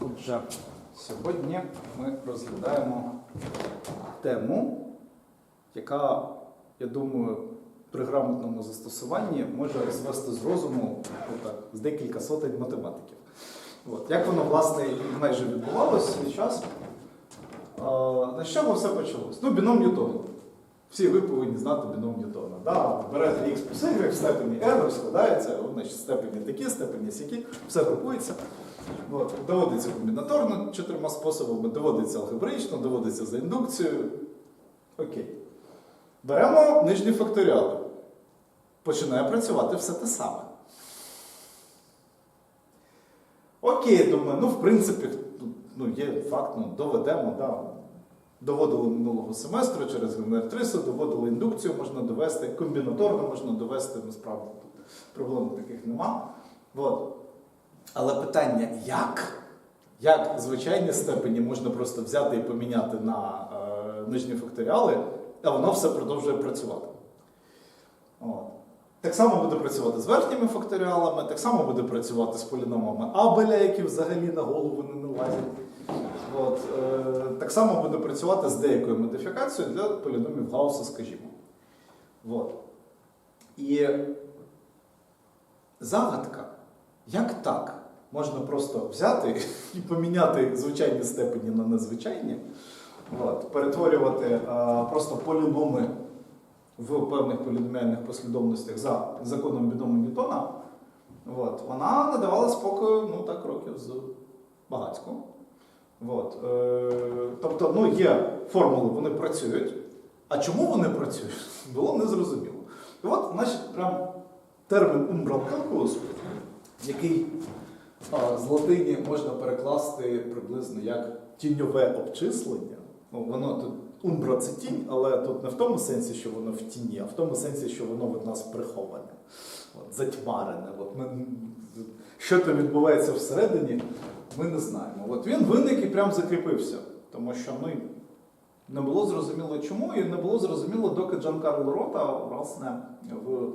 Отже, сьогодні ми розглядаємо тему, яка, я думаю, при грамотному застосуванні може звести з розуму отак, з декілька сотень математиків. От. Як воно, власне, майже відбувалося свій час? На що все почалось? Ну, біном Ньютона. Всі ви повинні знати біном Ньютона. Да? Берете x плюс y в степені r, розкладається, значить, степені такі, степені сякі, все групується. От. Доводиться комбінаторно чотирма способами, доводиться алгебраїчно, доводиться за індукцією. Окей. Беремо нижні факторіали. Починає працювати все те саме. Окей, думаю, ну в принципі, ну, є факт, ну, доведемо, да. Доводили минулого семестру через генератрису, доводили індукцію, можна довести, комбінаторно можна довести, насправді тут проблем таких нема. От. Але питання, як? Як звичайні степені можна просто взяти і поміняти на е, нижні факторіали, а воно все продовжує працювати. От. Так само буде працювати з верхніми факторіалами, так само буде працювати з поліномами Абеля, які взагалі на голову не налазять. От, е, так само буде працювати з деякою модифікацією для поліномів Гаусса, скажімо. От. І загадка, як так? Можна просто взяти і поміняти звичайні степені на незвичайні, от, перетворювати е, просто поліноми в певних поліноміальних послідовностях за законом біному Ньютона, от, вона не давала спокою ну, так, років з багатько. От, е, тобто, ну, є формули, вони працюють. А чому вони працюють, було незрозуміло. І от, значить, прям термін calculus, який а, з латині можна перекласти приблизно як тіньове обчислення. Ну, воно тут умбра це тінь, але тут не в тому сенсі, що воно в тіні, а в тому сенсі, що воно від нас приховане, от, затьмарене. От ми, що там відбувається всередині, ми не знаємо. От він виник і прям закріпився, тому що ну, не було зрозуміло чому, і не було зрозуміло, доки Джан Карло Рота, власне, в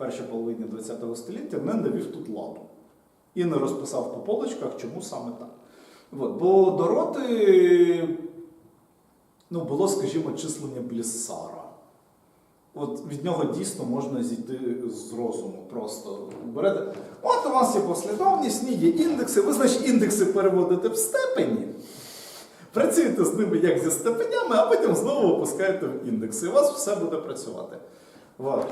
першій половині ХХ століття не навів тут ладу. І не розписав по полочках, чому саме так. От, бо до роти ну, було, скажімо, числення Бліссара. От від нього дійсно можна зійти з розуму. Просто берете. От у вас є послідовність, ні, є індекси. Ви, значить, індекси переводите в степені. Працюєте з ними як зі степенями, а потім знову опускаєте в індекси. І у вас все буде працювати. От.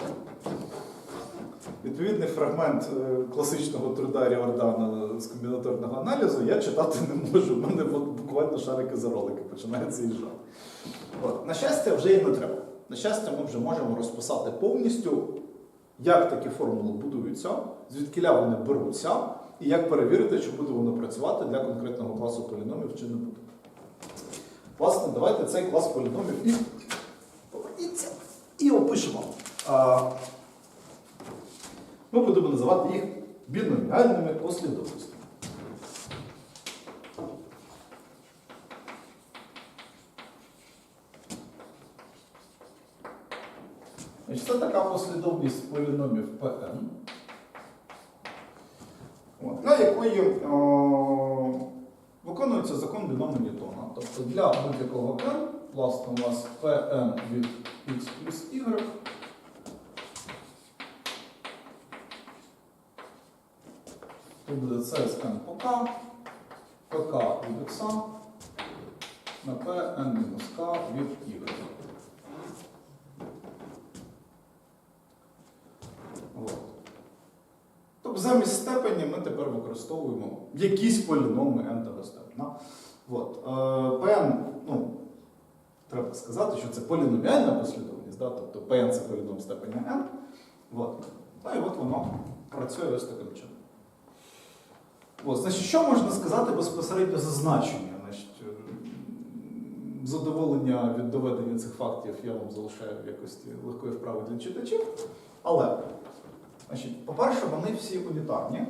Відповідний фрагмент е, класичного труда Ріордана з комбінаторного аналізу я читати не можу. У мене буквально шарики за ролики починають з'їжджати. От. На щастя, вже і не треба. На щастя, ми вже можемо розписати повністю, як такі формули будуються, звідкиля вони беруться, і як перевірити, чи буде воно працювати для конкретного класу поліномів, чи не буде. Власне, давайте цей клас поліномів і поверніться і опишемо. Ми будемо називати їх біноміальними послідовностями. Це така послідовність поліномів Pn, для якої о, виконується закон біному Ньютона. Тобто для будь-якого n, власне, у нас Pn від x плюс y. Тут буде n по k, pk від x на Pn мінус k від y. Тобто замість степені ми тепер використовуємо якісь поліноми n-того степеня. От. Е, Pn, ну, треба сказати, що це поліноміальна послідовність, да? тобто Pn це поліном степеня n. От. Та і от воно працює ось таким чином. От, значить, що можна сказати безпосередньо за значення? Значить, е, задоволення від доведення цих фактів я вам залишаю в якості легкої вправи для читачів. Але, значить, по-перше, вони всі унітарні.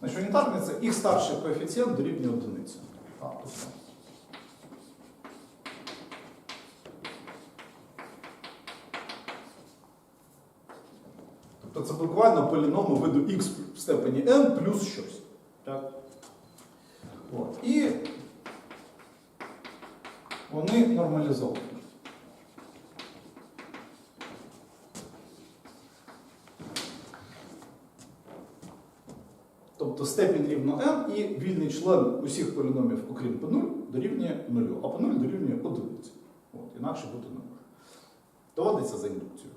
Значить, унітарний це їх старший коефіцієнт дорівнює одиниці. А, тут. Тобто це буквально поліноми виду x в степені n плюс щось. Так? От. І вони нормалізовані. Тобто степінь рівно n і вільний член усіх поліномів, окрім p0, дорівнює 0, а p0 дорівнює 1. От, інакше бути не може. Доводиться за індукцію.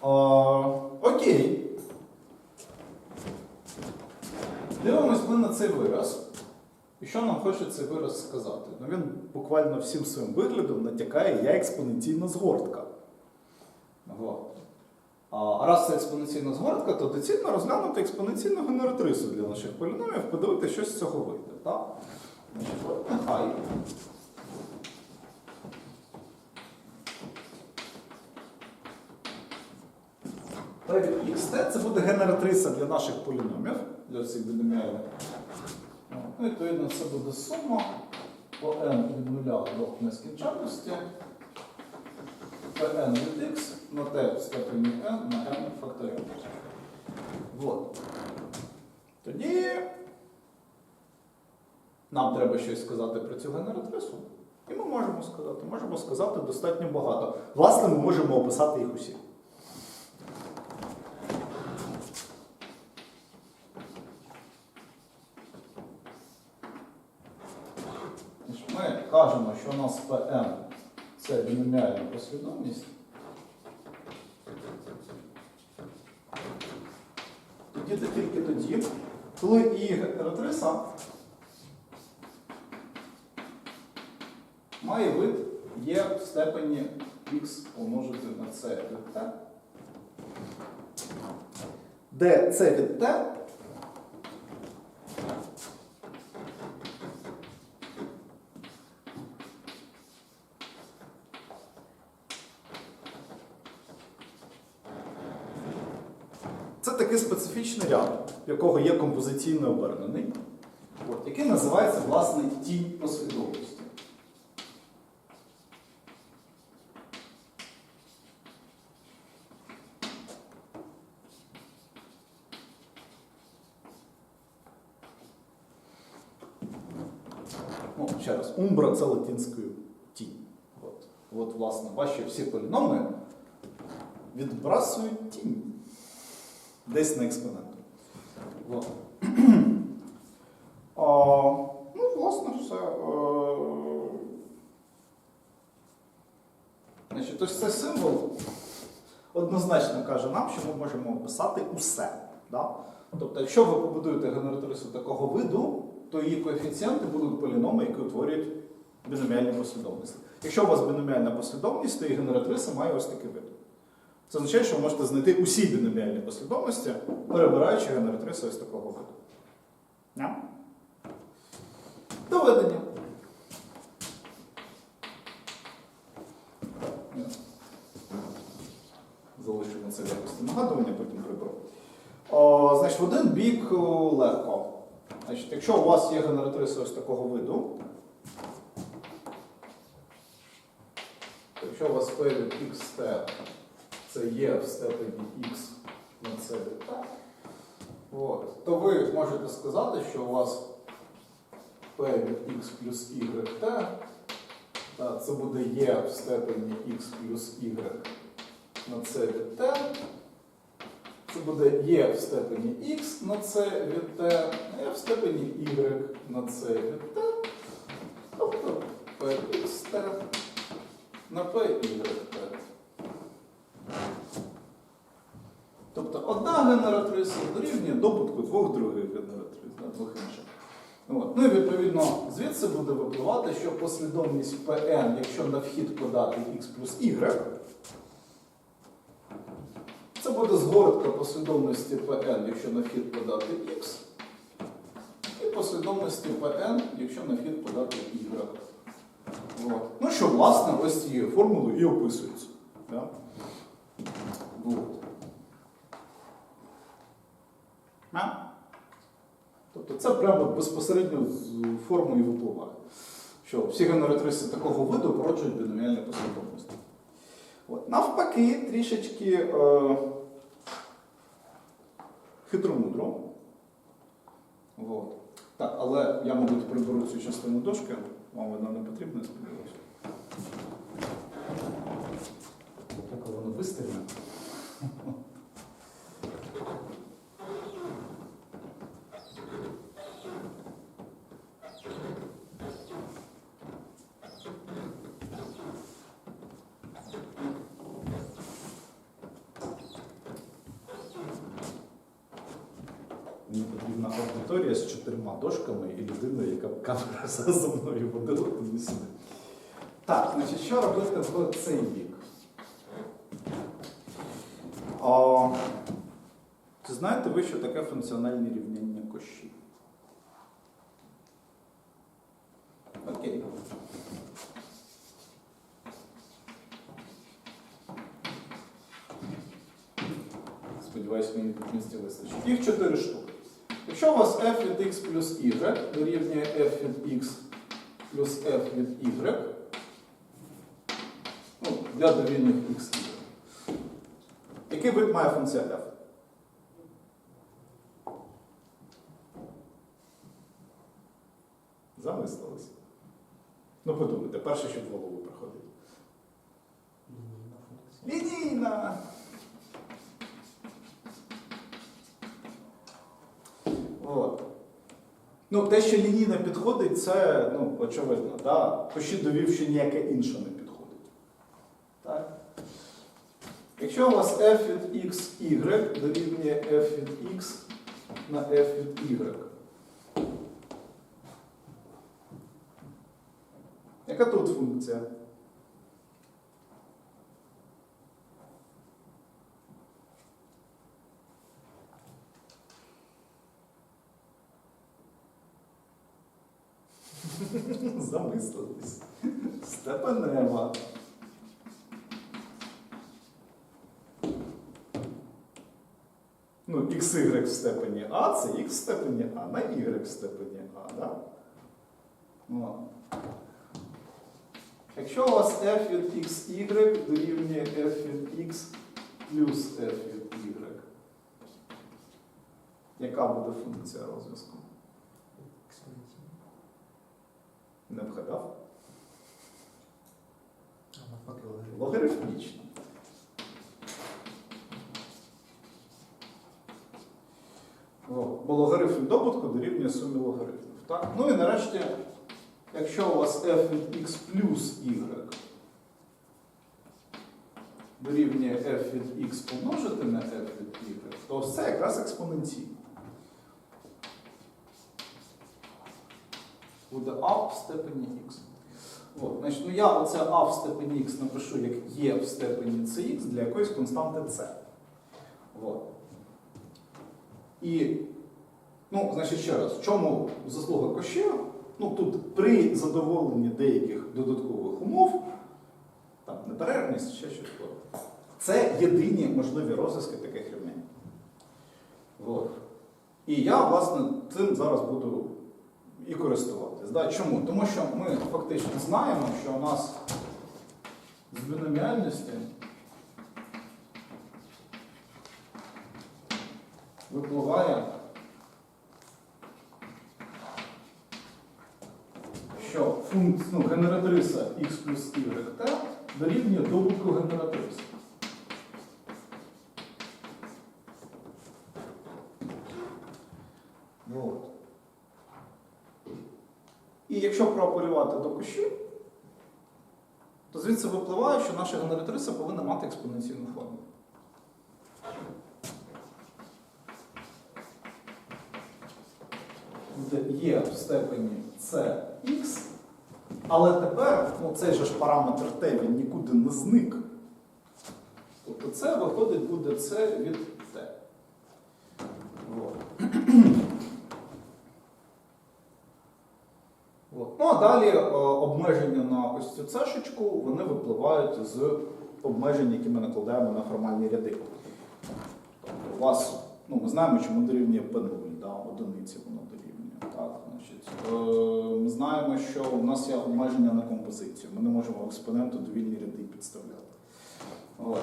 А, окей. Дивимось ми на цей вираз. І що нам хоче цей вираз сказати? Ну, він буквально всім своїм виглядом натякає, я експоненційна згортка. Вот. А раз це експоненційна згортка, то доцільно розглянути експоненційну генератрису для наших поліномів, подивитися, що з цього вийде. Так? От нехай. Xt це буде генератриса для наших поліномів, для цих біноміальних. Ну, відповідно, це буде сума по n від 0 до нескінченності Pn від x на t в степені n на n факторіал. Вот. Тоді нам треба щось сказати про цю генератрису. І ми можемо сказати. Можемо сказати достатньо багато. Власне, ми можемо описати їх усі. Значить, Ми кажемо, що у нас Pn це біноміальна послідовність. Тоді та тільки тоді, коли і генератриса має вид є в степені x помножити на c від t, де c від t Це такий специфічний ряд, в якого є композиційно обернений, от, який називається власне тінь послідовності. Ну, ще раз, умбра це латинською тінь. От, от, власне, ваші всі поліноми відбрасують тінь десь на експоненту. А, ну, власне, все. Е, Значить, ось цей символ однозначно каже нам, що ми можемо описати усе. Да? Тобто, якщо ви побудуєте генератрису такого виду, то її коефіцієнти будуть поліноми, які утворюють біноміальні послідовності. Якщо у вас біноміальна послідовність, то і генератриса має ось такий вид. Це означає, що ви можете знайти усі біноміальні послідовності, перебираючи генератрису ось такого виду. Yeah? Доведення. Залишу це якості нагадування, потім приберу. О, значить, в один бік легко. Значить, якщо у вас є генератриса ось такого виду, якщо у вас від xt це є в степені x на це t, от, то ви можете сказати, що у вас P від x плюс y t, це буде є в степені x плюс y на це від t, це буде є в степені x на це від а є в степені y на це від t, тобто px t на py t. Тобто одна генератриса дорівнює добутку двох других генератрис, да, двох інших. От. Ну і відповідно звідси буде випливати, що послідовність Pn, якщо на вхід подати x плюс y, це буде згортка послідовності Pn, якщо на вхід подати x, і послідовності Pn, якщо на вхід подати y. От. Ну що, власне, ось цією формулою і описується. Да? От. А? Тобто це прямо безпосередньо з формою випливає. Що всі генератриси такого виду породжують біноміальні послідовності. От. Навпаки, трішечки е, хитромудро. От. Так, але я, мабуть, приберу цю частину дошки. Вам вона не потрібна, сподіваюся. Так воно виставлено. Мені аудиторія з чотирма дошками і людина, яка камера за мною водила туди сюди. Так, значить, що робити в цей бік? А, чи знаєте ви, що таке функціональне рівняння кощі? Окей. Сподіваюсь, мені тут місця вистачить. Їх чотири штуки. Якщо у вас f від x плюс y дорівнює f від x плюс f від y, ну, для довільних x який вид має функція f? Замислились. Ну, подумайте, перше, що в голову приходить. Лінійна! От. Ну, те, що лінійно підходить, це ну, очевидно. Да? Пощі довів, що ніяке інше не підходить. Так? Якщо у вас f від x, y дорівнює f від x на f від y. Яка тут функція? Замислились. Степанева. Ну, xy в степені А це x в степені А на y в степені А, да? Ну. Якщо у вас f від xy дорівнює f від x плюс f від y, яка буде функція розв'язку? Експоненційно. Не вгадав? Логарифмічно. Бо логарифм добутку дорівнює сумі логарифмів. Так? Ну і нарешті, якщо у вас f від x плюс y дорівнює f від x помножити на f від y, то це якраз експоненційно. Буде а в степені x. От, значить, ну я оце а в степені x напишу як є в степені cx для якоїсь константи. От. І, ну, значить, ще раз, в чому заслуга Кощея? Ну, тут при задоволенні деяких додаткових умов, там неперервність, ще щось. Це єдині можливі розв'язки таких рівнянь. От. І я, власне, цим зараз буду і Да? Чому? Тому що ми фактично знаємо, що у нас з біноміальності випливає, що функція, ну, генератриса x плюс y дорівнює добутку генератриси. Вот. І якщо проапелювати до кущів, то звідси випливає, що наша генератриса повинна мати експоненційну форму. Буде є в степені cx, але тепер ну, цей же ж параметр t він нікуди не зник. Тобто це виходить буде c від t. Вот. От. Ну а далі е, обмеження на ось цю цешечку, вони випливають з обмежень, які ми накладаємо на формальні ряди. Тобто у вас, ну ми знаємо, чому дорівнює P0, да, одиниці воно дорівнює. Так, значить, е, ми знаємо, що у нас є обмеження на композицію. Ми не можемо в експоненту довільні ряди підставляти. От.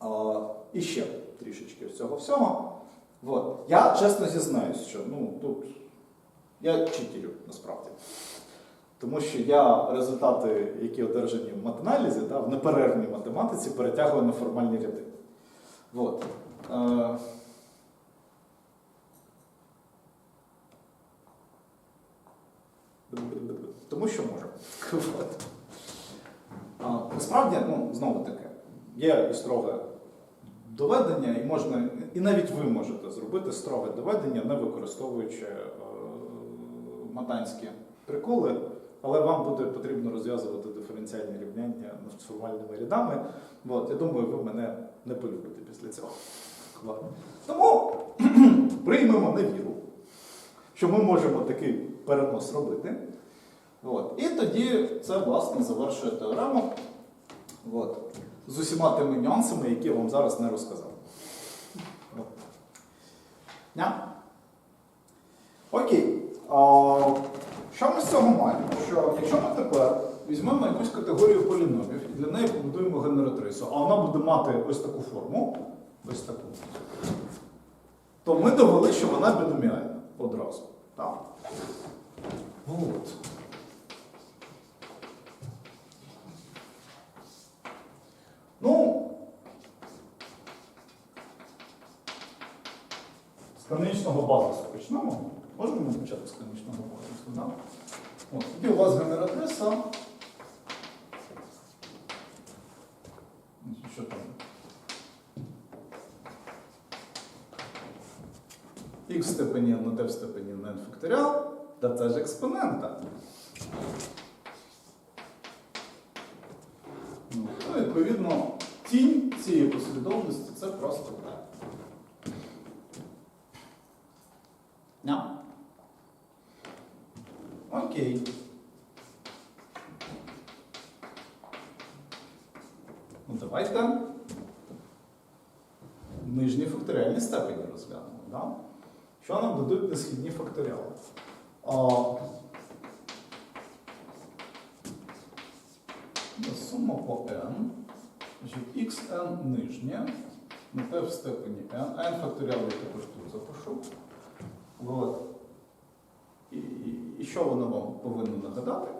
А, і ще трішечки з цього всього. От. Я чесно зізнаюсь, що ну, тут я читерю насправді. Тому що я результати, які одержані в матаналізі, да, в неперервній математиці, перетягую на формальні ряди. От. Е, тому що можу. Насправді, ну, знову таки, є і строге доведення, і можна, і навіть ви можете зробити строге доведення, не використовуючи е, матанські приколи, але вам буде потрібно розв'язувати диференціальні рівняння з формальними рядами. От, я думаю, ви мене не полюбите після цього. Тому приймемо на віру, що ми можемо такий перенос робити. От. І тоді це, власне, завершує теорему. От. З усіма тими нюансами, які я вам зараз не розказав. От. Окей. Що ми з цього маємо? Що якщо ми тепер візьмемо якусь категорію поліномів і для неї побудуємо генератрису, а вона буде мати ось таку форму, ось таку, то ми довели, що вона біноміальна одразу. Так? От. Ну, з канонічного базису почнемо. Можемо почати з канонічного базису, так? От, у вас генератриса. Що там? Х в степені на t в степені на n факторіал, та це ж експонента. Ну, відповідно, тінь цієї послідовності це просто так. Окей. Ну, давайте нижні факторіальні степені розглянемо. Да? Що нам дадуть несхідні факторіали? А, Ну, Сума по n. Значить, xn нижнє, на t в степені n, n факторіал я також тут запишу. От. І, і, що воно вам повинно нагадати?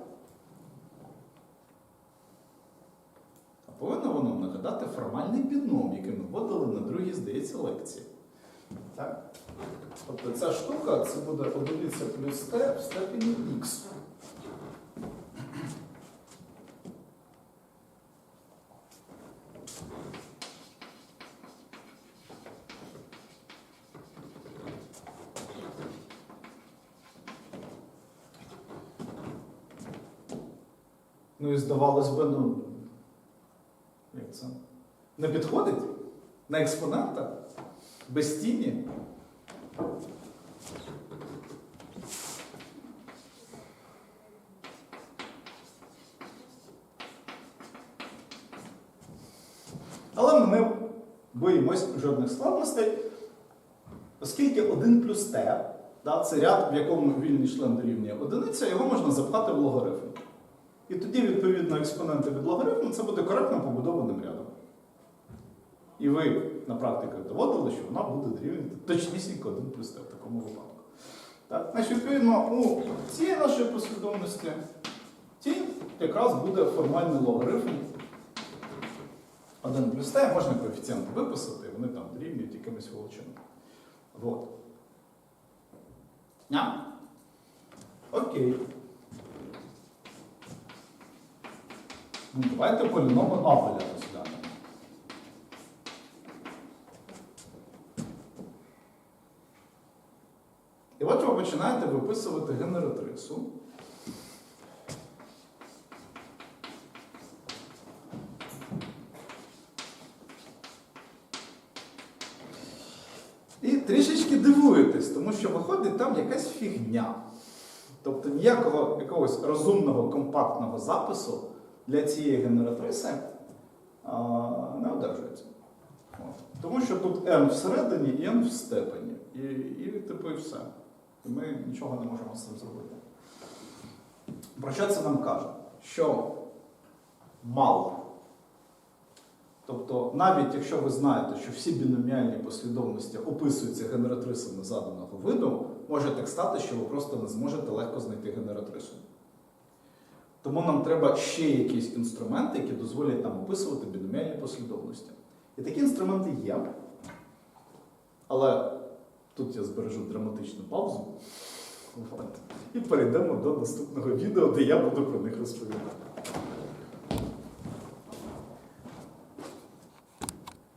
А повинно воно нагадати формальний біном, який ми вводили на другій, здається, лекції. Так? Тобто ця штука це буде одиниця плюс t в степені x. Ну і здавалось би, ну. Як це? Не підходить? На експонента? Без тіні? Але ми не боїмось жодних складностей, оскільки 1 плюс t, да, це ряд, в якому вільний член дорівнює одиниця, його можна запхати в логарифм. І тоді, відповідно, експоненти від логарифму це буде коректно побудованим рядом. І ви на практиці доводили, що вона буде дорівнювати точнісінько 1 плюс t в такому випадку. Так, значить, відповідно, у цієї нашої послідовності тінь якраз буде формальний логарифм 1 плюс t, можна коефіцієнти виписати, вони там дорівнюють якимось величинам. Вот. Окей. Ну, давайте поліноми Абеля розглянемо. І от ви починаєте виписувати генератрису. І трішечки дивуєтесь, тому що виходить там якась фігня. Тобто ніякого якогось розумного компактного запису для цієї генератриси не одержується. Тому що тут n всередині і n в степені. І, і типу, і все. І ми нічого не можемо з цим зробити. Про що це нам каже? Що мало Тобто, навіть якщо ви знаєте, що всі біноміальні послідовності описуються генератрисами заданого виду, може так стати, що ви просто не зможете легко знайти генератрису. Тому нам треба ще якісь інструменти, які дозволять нам описувати біноміальні послідовності. І такі інструменти є. Але тут я збережу драматичну паузу. І перейдемо до наступного відео, де я буду про них розповідати.